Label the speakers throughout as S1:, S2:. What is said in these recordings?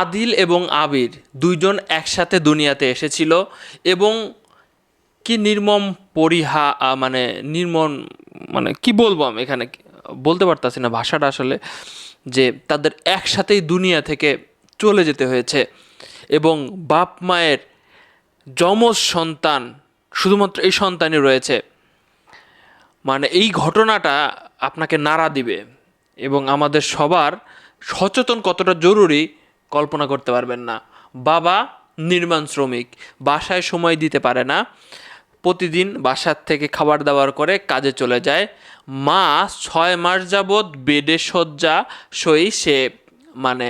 S1: আদিল এবং আবির দুইজন একসাথে দুনিয়াতে এসেছিল এবং কি নির্মম পরিহা মানে নির্মম মানে কি বলব আমি এখানে? বলতে পারতাছি না ভাষাটা আসলে, যে তাদের একসাথেই দুনিয়া থেকে চলে যেতে হয়েছে এবং বাপ মায়ের যমজ সন্তান শুধুমাত্র এই সন্তানই রয়েছে। মানে এই ঘটনাটা আপনাকে নাড়া দিবে এবং আমাদের সবার সচেতন কতটা জরুরি কল্পনা করতে পারবেন না। বাবা নির্মাণ শ্রমিক, বাসায় সময় দিতে পারে না। প্রতিদিন বাসার থেকে খাবার দাবার করে কাজে চলে যায়। মা ছয় মাস যাবৎ বেডে শয্যা সই সে মানে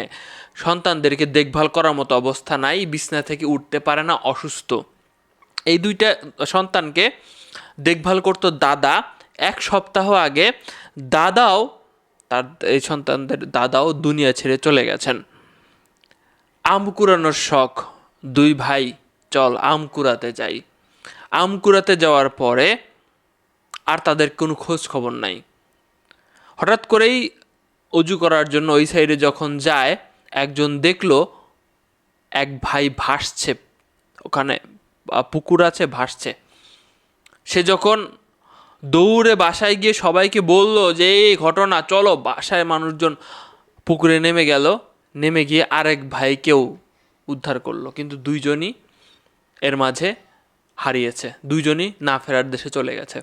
S1: সন্তানদেরকে দেখভাল করার মতো অবস্থা নাই, বিছনা থেকে উঠতে পারে না, অসুস্থ। এই দুইটা সন্তানকে দেখভাল করতো দাদা। এক সপ্তাহ আগে দাদাও তার, এই সন্তানদের দাদাও দুনিয়া ছেড়ে চলে গেছেন। আম কুড়ানোর শখ, দুই ভাই, চল আম কুড়াতে যাই। আম কুড়াতে যাওয়ার পরে আর তাদের কোনো খোঁজ খবর নাই। হঠাৎ করেই অজু করার জন্য ওই সাইডে যখন যায়, একজন দেখল এক ভাই ভাসছে, ওখানে পুকুর আছে, ভাসছে। সে যখন দৌড়ে বাসায় গিয়ে সবাইকে বলল যে, এই ঘটনা, চলো বাসায় মানুষজন পুকুরে নেমে গেল। নেমে গিয়ে আরেক ভাইকেও উদ্ধার করল, কিন্তু দুইজনই এর মাঝে হারিয়েছে, দুইজনই না ফেরার দেশে চলে গেছে।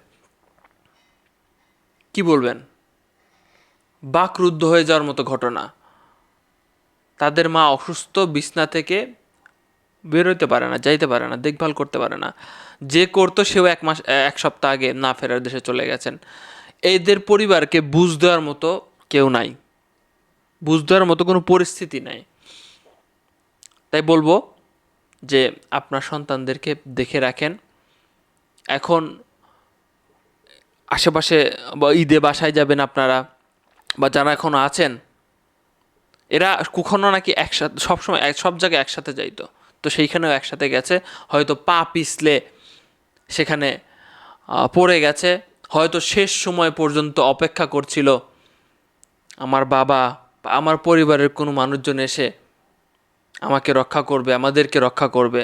S1: কি বলবেন? বাকরুদ্ধ হয়ে যাওয়ার মতো ঘটনা। তাদের মা অসুস্থ, বিছনা থেকে বেরোতে পারে না, যাইতে পারে না, দেখভাল করতে পারে না। যে করতো সেও এক মাস, এক সপ্তাহ আগে না ফেরার দেশে চলে গেছেন। এদের পরিবারকে বুঝ দেওয়ার মতো কেউ নাই। বুঝ দেওয়ার মতো কোনো পরিস্থিতি নাই। তাই বলব যে আপনার সন্তানদেরকে দেখে রাখেন। এখন আশেপাশে বা ঈদে বাসায় যাবেন আপনারা বা যারা এখনও আছেন, এরা কখনো নাকি একসাথে, সবসময় সব জায়গায় একসাথে যাইতো তো। সেইখানেও একসাথে গেছে, হয়তো পা পিছলে সেখানে পড়ে গেছে, হয়তো শেষ সময় পর্যন্ত অপেক্ষা করছিল আমার বাবা বা আমার পরিবারের কোনো মানুষজন এসে আমাকে রক্ষা করবে, আমাদেরকে রক্ষা করবে।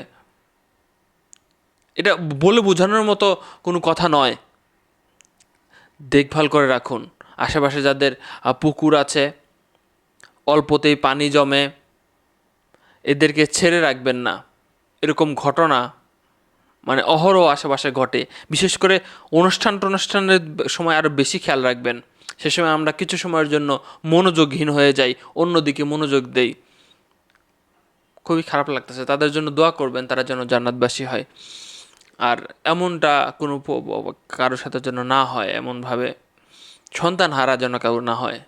S1: এটা বলে বোঝানোর মতো কোনো কথা নয়। দেখভাল করে রাখুন। আশেপাশে যাদের পুকুর আছে, অল্পতেই পানি জমে, এদেরকে ছেড়ে রাখবেন না। এরকম ঘটনা মানে অহরহ আশেপাশে ঘটে। বিশেষ করে অনুষ্ঠান টনুষ্ঠানের সময় আরও বেশি খেয়াল রাখবেন। সে সময় আমরা কিছু সময়ের জন্য মনোযোগহীন হয়ে যাই, অন্যদিকে মনোযোগ দেই। খুবই খারাপ লাগতেছে। তাদের জন্য দোয়া করবেন, তারা যেন জান্নাতবাসী হয়। আর এমনটা কোনো কারোর সাথে যেন না হয়, এমনভাবে সন্তান হারা যেন কারও না হয়।